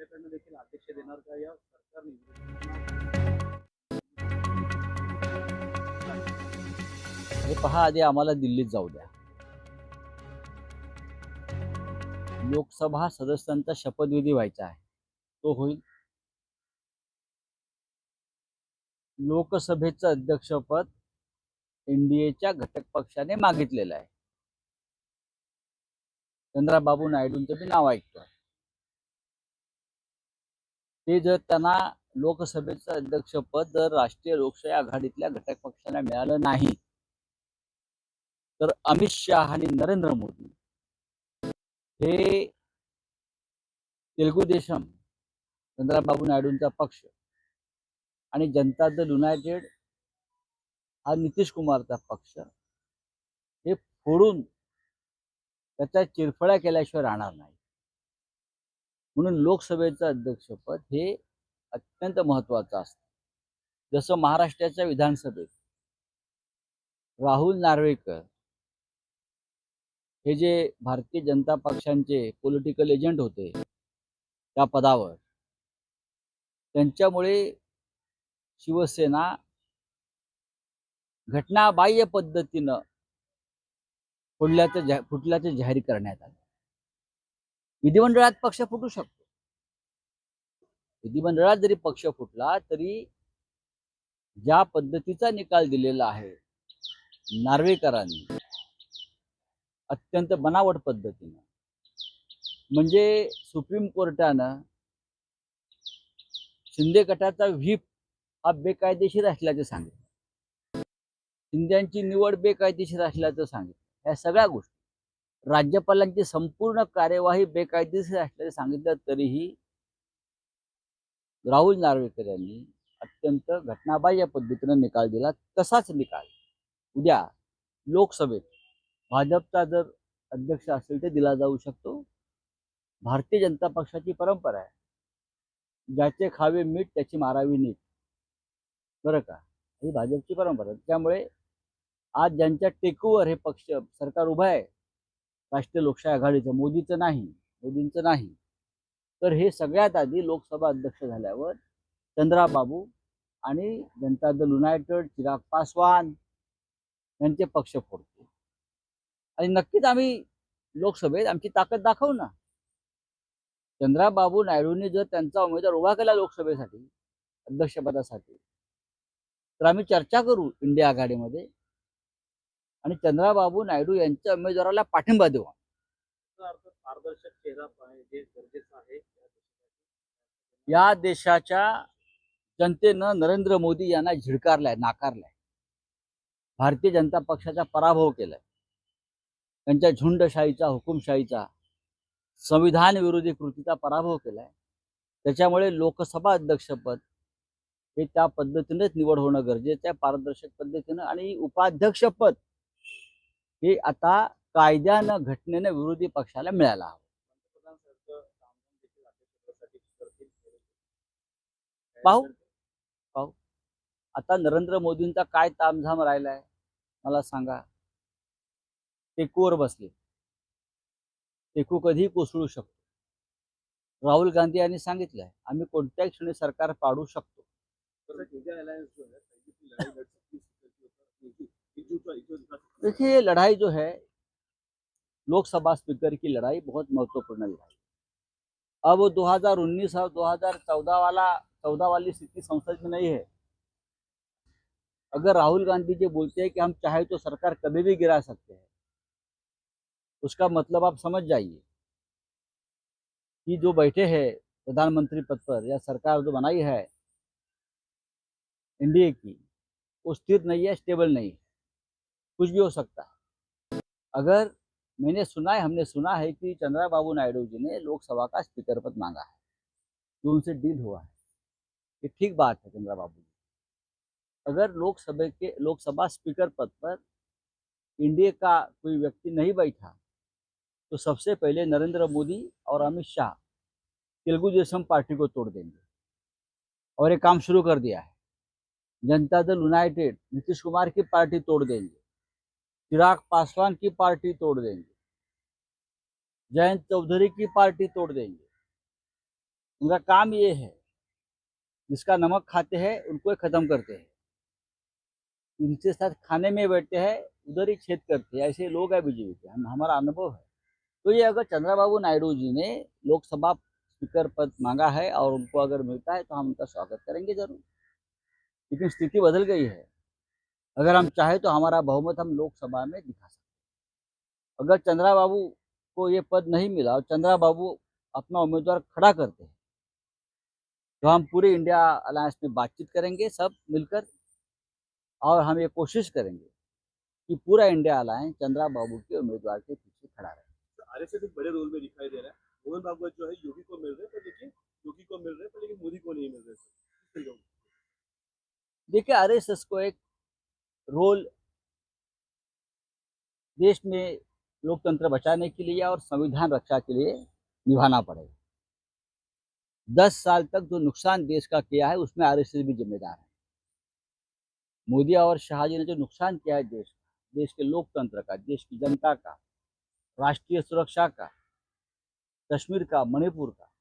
आपल्याकडनं देखील अध्यक्ष देणार का? या सरकारने हे पहा आधी आम्हाला दिल्लीत जाऊ द्या. लोकसभा सदस्यांचा शपथविधी व्हायचा आहे. तो होईल. लोकसभेचं अध्यक्षपद एनडीएच्या घटक पक्षाने मागितलेलं आहे. चंद्राबाबू नायडूंचं मी नाव ऐकतोय. ते जर त्यांना लोकसभेचं अध्यक्षपद जर राष्ट्रीय लोकशाही आघाडीतल्या घटक पक्षाला मिळालं नाही तर अमित शहा आणि नरेंद्र मोदी हे तेलगू देशम चंद्राबाबू नायडूंचा पक्ष आणि जनता दल युनायटेड हा नितीश कुमारचा पक्ष हे फोडून त्याच्या चिरफळ्या केल्याशिवाय राहणार नाही. म्हणून लोकसभेचं अध्यक्षपद हे अत्यंत महत्वाचं असतं. जसं महाराष्ट्राच्या विधानसभेत राहुल नार्वेकर हे जे भारतीय जनता पक्षांचे पॉलिटिकल एजंट होते त्या पदावर त्यांच्यामुळे शिवसेना घटनाबाह्य पद्धतीनं फुटल्याचं जा फुटल्याचं जाहीर करण्यात आलं. विधिमंडळात पक्ष फुटू शकतो. विधिमंडळात जरी पक्ष फुटला तरी ज्या पद्धतीचा निकाल दिलेला आहे नार्वेकरांनी अत्यंत बनावट पद्धतीनं म्हणजे सुप्रीम कोर्टानं शिंदे गटाचा व्हीप हा बेकायदेशीर असल्याचं सांगितलं. शिंद्यांची निवड बेकायदेशीर असल्याचं सांगितलं. ह्या सगळ्या गोष्टी राज्यपालांची संपूर्ण कार्यवाही बेकायदेशीर असल्याचं सांगितलं तरीही राहुल नार्वेकर यांनी अत्यंत घटनाबाह्य पद्धतीनं निकाल दिला. तसाच निकाल उद्या लोकसभेत भाजपचा जर अध्यक्ष असेल तर दिला जाऊ शकतो. भारतीय जनता पक्षाची परंपरा आहे. ज्याचे खावे मीठ त्याची मारावी नीट. बरं का? ही भाजपची परंपरा आहे. त्यामुळे आज ज्यांच्या टेकूवर हे पक्ष सरकार उभं आहे राष्ट्रीय लोकशाही आघाडीचं मोदीचं नाही मोदींचं नाही. तर हे सगळ्यात आधी लोकसभा अध्यक्ष झाल्यावर चंद्राबाबू आणि जनता दल युनायटेड चिराग पासवान यांचे पक्ष फोडतो आणि नक्कीच आम्ही लोकसभेत आमची ताकद दाखवू ना. चंद्राबाबू नायडूंनी जर त्यांचा उमेदवार उभा केला लोकसभेसाठी अध्यक्षपदासाठी तर आम्ही चर्चा करू इंडिया आघाडीमध्ये. आणि चंद्राबाबू नायडू यांच्या उमेदवाराला पाठिंबा देऊ पारदर्शक चेहरा गरजेचं आहे. या देशाच्या जनतेनं नरेंद्र मोदी यांना झिडकारलाय नाकारलाय. भारतीय जनता पक्षाचा पराभव केलाय. त्यांच्या झुंडशाहीचा हुकुमशाहीचा संविधान विरोधी कृतीचा पराभव केलाय. त्याच्यामुळे लोकसभा अध्यक्षपद हे त्या पद्धतीनेच निवड होणं गरजेचं आहे पारदर्शक पद्धतीनं. आणि उपाध्यक्षपद हे आता कायद्यानं घटनेनं विरोधी पक्षाला मिळायला हवं. पाहू. पाहू. आता नरेंद्र मोदींचा काय तामझाम राहिलाय मला सांगा. टेकूवर बसले. टेकू कधीही कोसळू शकतो. राहुल गांधी यांनी सांगितलंय आम्ही कोणत्याही क्षणी सरकार पाडू शकतो. देखिए, ये लड़ाई जो है, लोकसभा स्पीकर की लड़ाई बहुत महत्वपूर्ण लड़ाई अब 2019 और 2014 वाला, चौदह वाली स्थिति संसद में नहीं है। अगर राहुल गांधी जी बोलते हैं कि हम चाहे तो सरकार कभी भी गिरा सकते हैं, उसका मतलब आप समझ जाइए कि जो बैठे हैं प्रधानमंत्री पद पर या सरकार जो बनाई है, एनडीए की, वो स्थिर नहीं है, स्टेबल नहीं है। कुछ भी हो सकता है। अगर मैंने सुना है, हमने सुना है कि चंद्रा बाबू नायडू जी ने लोकसभा का स्पीकर पद मांगा है, जो उनसे डील हुआ है। ये ठीक बात है चंद्रा बाबू जी। अगर लोकसभा के, लोकसभा स्पीकर पद पर इंडिया का कोई व्यक्ति नहीं बैठा तो सबसे पहले नरेंद्र मोदी और अमित शाह तेलुगु देशम पार्टी को तोड़ देंगे। और ये काम शुरू कर दिया है। जनता दल यूनाइटेड नीतीश कुमार की पार्टी तोड़ देंगे। चिराग पासवान की पार्टी तोड़ देंगे। जयंत चौधरी की पार्टी तोड़ देंगे। उनका काम ये है, जिसका नमक खाते हैं, उनको खत्म करते हैं। इनके साथ खाने में बैठते हैं, उधर ही छेद करते हैं। ऐसे लोग हैं बीजेपी के, हम, हमारा अनुभव है। तो ये अगर चंद्रबाबू नायडू जी ने लोकसभा स्पीकर पद मांगा है और उनको अगर मिलता है तो हम उनका स्वागत करेंगे ज़रूर। लेकिन स्थिति बदल गई है। अगर हम चाहे तो हमारा बहुमत हम लोकसभा में दिखा सकते अगर चंद्रा बाबू को ये पद नहीं मिला और चंद्रा बाबू अपना उम्मीदवार खड़ा करते हैं तो हम पूरे इंडिया अलायंस में बातचीत करेंगे सब मिलकर और हम ये कोशिश करेंगे कि पूरा इंडिया अलायंस चंद्रा बाबू के उम्मीदवार के पीछे खड़ा रहे। आरएसएस एक बड़े रोल में दिखाई दे रहा है। मोहन भागवत जो है योगी को मिल रहे पर लेकिन योगी को मिल रहे पर लेकिन मोदी को नहीं मिल रहे सर किस तरीके का? देखिए आरएसएस को एक रोल देश में लोकतंत्र बचाने के लिए और संविधान रक्षा के लिए निभाना पड़ेगा। दस साल तक जो नुकसान देश का किया है, उसमें आरएसएस भी जिम्मेदार है। मोदी और शाह जी ने जो नुकसान किया है देश का, देश के लोकतंत्र का, देश की जनता का, राष्ट्रीय सुरक्षा का, कश्मीर का, मणिपुर का,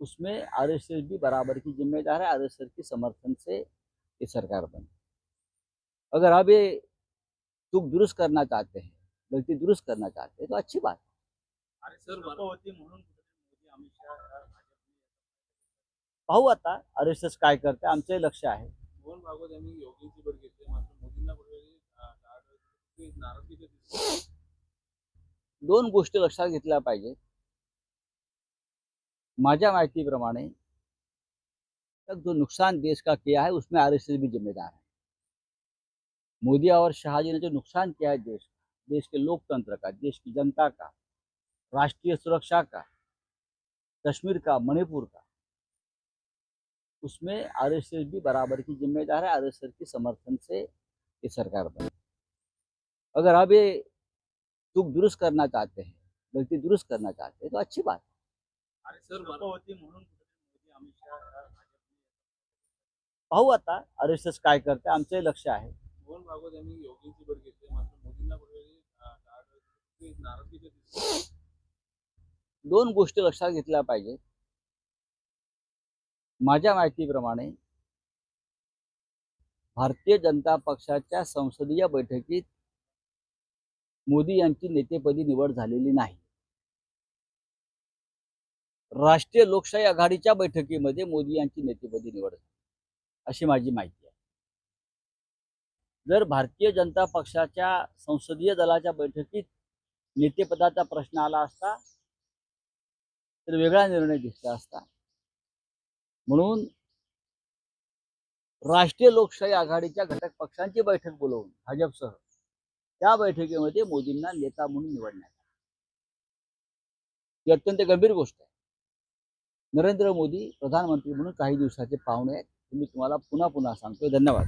उसमें आरएसएस भी बराबर की जिम्मेदार है आरएसएस के समर्थन से ये सरकार बनी। अगर अब ये चूक दुरुस्त करना चाहते हैं गलती दुरुस्त करना चाहते हैं तो अच्छी बात है। अरे सर होती म्हणून कुठेतरी मोदी अमित शाह भाजपने पाहू आता आरएसएस काय करते आमचंही लक्ष आहे। दोन गोष्टी लक्षात घेतल्या पाहिजेत. माझ्या माहितीप्रमाणे तक जो नुकसान देश का किया है उसमें आरएसएस भी जिम्मेदार है। मोदी और शाहजी ने जो नुकसान किया है देश का देश के लोकतंत्र का देश की जनता का राष्ट्रीय सुरक्षा का कश्मीर का मणिपुर का उसमें आरएसएस भी बराबर की जिम्मेदार है आर एस आरएसएस के समर्थन से ये सरकार बनी। अगर अब ये चूक दुरुस्त करना चाहते हैं गलती दुरुस्त करना चाहते हैं तो अच्छी बात है। पाहू आता आरएसएस काय करते आमचंही लक्ष आहे दोन भागवत त्यांनी योगींची भेट घेतली. मात्र मोदींना कुठेतरी दोन गोष्टी लक्षात घेतल्या पाहिजेत. माझ्या माहितीप्रमाणे भारतीय जनता पक्षाच्या संसदीय बैठकीत मोदी यांची नेतेपदी निवड झालेली नाही. राष्ट्रीय लोकशाही आघाडीच्या बैठकीमध्ये मोदी यांची नेतेपदी निवड झाली. अशी माझी माहिती. जर भारतीय जनता पक्षाच्या संसदीय दलाच्या बैठकीत नेतेपदाचा प्रश्न आला असता तर वेगळा निर्णय दिसला असता. म्हणून राष्ट्रीय लोकशाही आघाडीच्या घटक पक्षांची बैठक बोलवून भाजपसह त्या बैठकीमध्ये मोदींना नेता म्हणून निवडण्यात ही अत्यंत गंभीर गोष्ट आहे. नरेंद्र मोदी प्रधानमंत्री म्हणून काही दिवसाचे पाहुणे आहेत. मी तुम्हाला पुन्हा पुन्हा सांगतोय. धन्यवाद.